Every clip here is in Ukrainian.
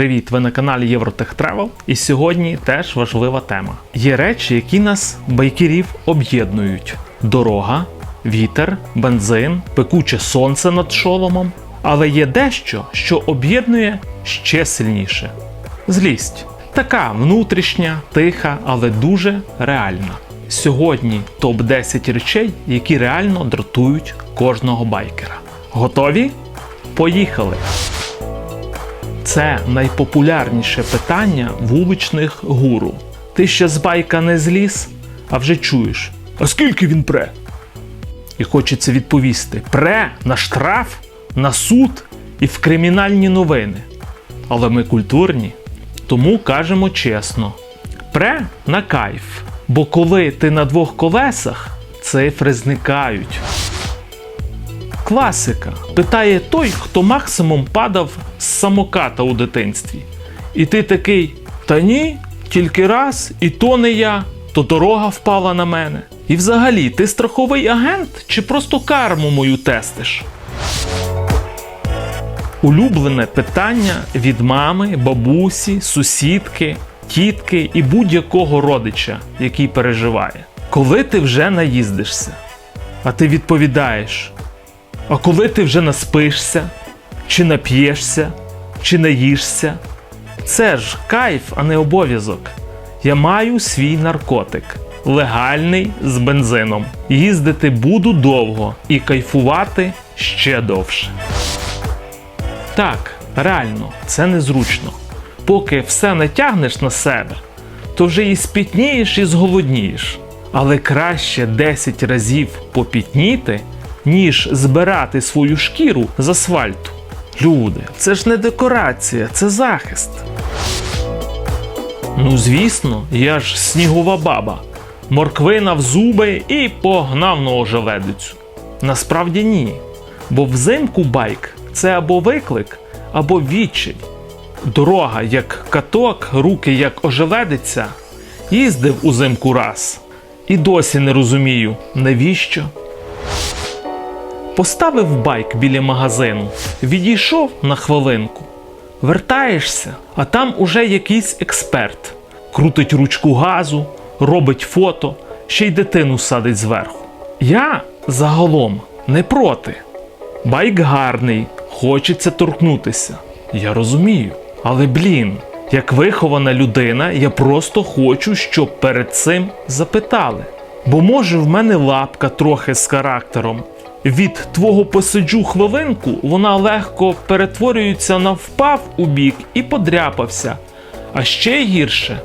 Привіт! Ви на каналі Євротех Travel і сьогодні теж важлива тема. Є речі, які нас байкерів об'єднують: дорога, вітер, бензин, пекуче сонце над шоломом. Але є дещо, що об'єднує ще сильніше: злість. Така внутрішня, тиха, але дуже реальна. Сьогодні топ-10 речей, які реально дратують кожного байкера. Готові? Поїхали! Це найпопулярніше питання вуличних гуру. Ти ще з байка не зліз, а вже чуєш. А скільки він пре? І хочеться відповісти: пре на штраф, на суд і в кримінальні новини. Але ми культурні, тому кажемо чесно: пре на кайф. Бо коли ти на двох колесах, цифри зникають. Класика. Питає той, хто максимум падав з самоката у дитинстві. І ти такий: Та ні, тільки раз, і то не я, то дорога впала на мене. І взагалі, ти страховий агент чи просто карму мою тестиш? Улюблене питання від мами, бабусі, сусідки, тітки і будь-якого родича, який переживає. Коли ти вже наїздишся? А ти відповідаєш: а коли ти вже наспишся, чи нап'єшся, чи наїшся? Це ж кайф, а не обов'язок. Я маю свій наркотик, легальний з бензином. Їздити буду довго і кайфувати ще довше. Так, реально, це незручно. Поки все натягнеш на себе, то вже і спітнієш, і зголоднієш. Але краще 10 разів попітніти, ніж збирати свою шкіру з асфальту. Люди, це ж не декорація, це захист. Ну, звісно, я ж снігова баба. Морквина в зуби і погнав на ожеледицю. Насправді ні. Бо взимку байк це або виклик, або відчай. Дорога як каток, руки як ожеледиця. Їздив узимку раз. І досі не розумію, навіщо? Поставив байк біля магазину, відійшов на хвилинку. Вертаєшся, а там уже якийсь експерт. Крутить ручку газу, робить фото, ще й дитину садить зверху. Я загалом не проти. Байк гарний, хочеться торкнутися. Я розумію. Але блін, як вихована людина, я просто хочу, щоб перед цим запитали. Бо може в мене лапка трохи з характером. Від твого посиджу хвилинку вона легко перетворюється на впав у бік і подряпався. А ще гірше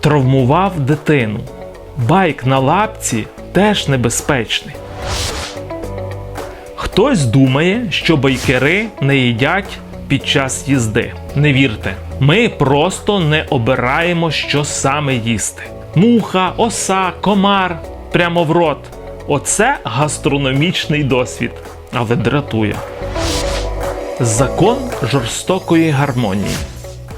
травмував дитину. Байк на лапці теж небезпечний. Хтось думає, що байкери не їдять під час їзди. Не вірте, ми просто не обираємо, що саме їсти. Муха, оса, комар прямо в рот. Оце гастрономічний досвід, але дратує. Закон жорстокої гармонії.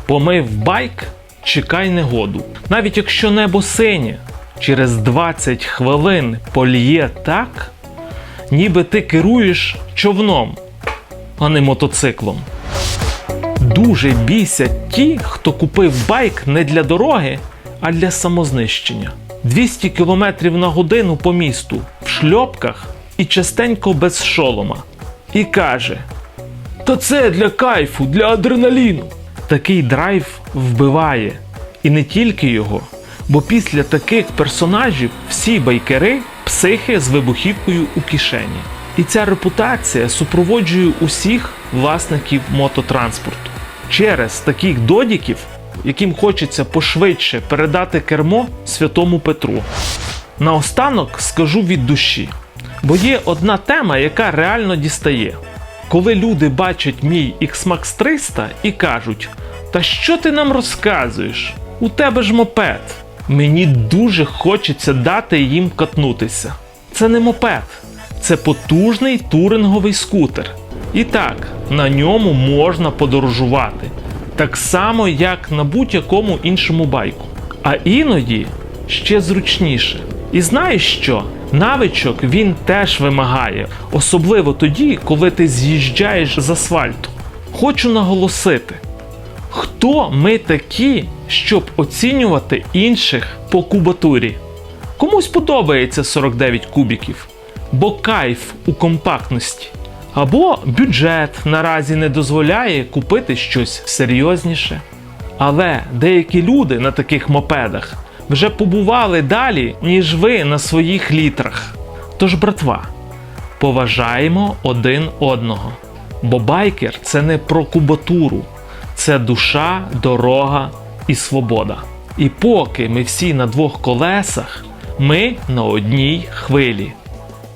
Помив байк, чекай негоду. Навіть якщо небо синє, через 20 хвилин поліє так, ніби ти керуєш човном, а не мотоциклом. Дуже бісять ті, хто купив байк не для дороги, а для самознищення. 200 км на годину по місту шльопках і частенько без шолома. І каже: Та це для кайфу, для адреналіну. Такий драйв вбиває. І не тільки його. Бо після таких персонажів всі байкери психи з вибухівкою у кишені. І ця репутація супроводжує усіх власників мототранспорту. Через таких додіків, яким хочеться пошвидше передати кермо святому Петру. Наостанок скажу від душі, бо є одна тема, яка реально дістає. Коли люди бачать мій X-Max 300 і кажуть: Та що ти нам розказуєш? У тебе ж мопед. Мені дуже хочеться дати їм катнутися. Це не мопед, це потужний туринговий скутер. І так, на ньому можна подорожувати, так само, як на будь-якому іншому байку. А іноді ще зручніше. І знаєш що? Навичок він теж вимагає, особливо тоді, коли ти з'їжджаєш з асфальту. Хочу наголосити: Хто ми такі, щоб оцінювати інших по кубатурі? Комусь подобається 49 кубіків, бо кайф у компактності. Або бюджет наразі не дозволяє купити щось серйозніше. Але деякі люди на таких мопедах вже побували далі, ніж ви на своїх літрах. Тож, братва, поважаємо один одного. Бо байкер це не про кубатуру, це душа, дорога і свобода. І поки ми всі на двох колесах, ми на одній хвилі.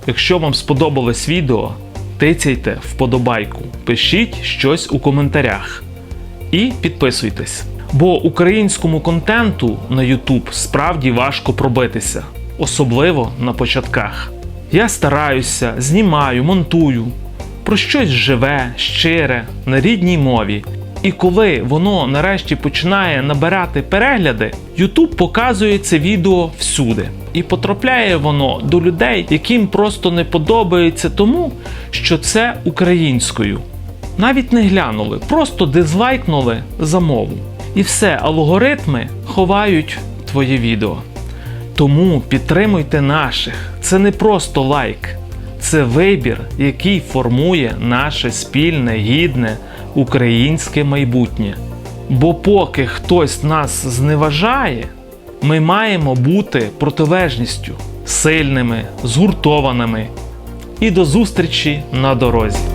Якщо вам сподобалось відео, тицяйте вподобайку, пишіть щось у коментарях і підписуйтесь. Бо українському контенту на YouTube справді важко пробитися, особливо на початках. Я стараюся, знімаю, монтую про щось живе, щире, на рідній мові. І коли воно нарешті починає набирати перегляди, YouTube показує це відео всюди. І потрапляє воно до людей, яким просто не подобається тому, що це українською. Навіть не глянули, просто дизлайкнули за мову. І все, алгоритми ховають твоє відео. Тому підтримуйте наших. Це не просто лайк, це вибір, який формує наше спільне, гідне українське майбутнє. Бо поки хтось нас зневажає, ми маємо бути протилежністю, сильними, згуртованими. І до зустрічі на дорозі.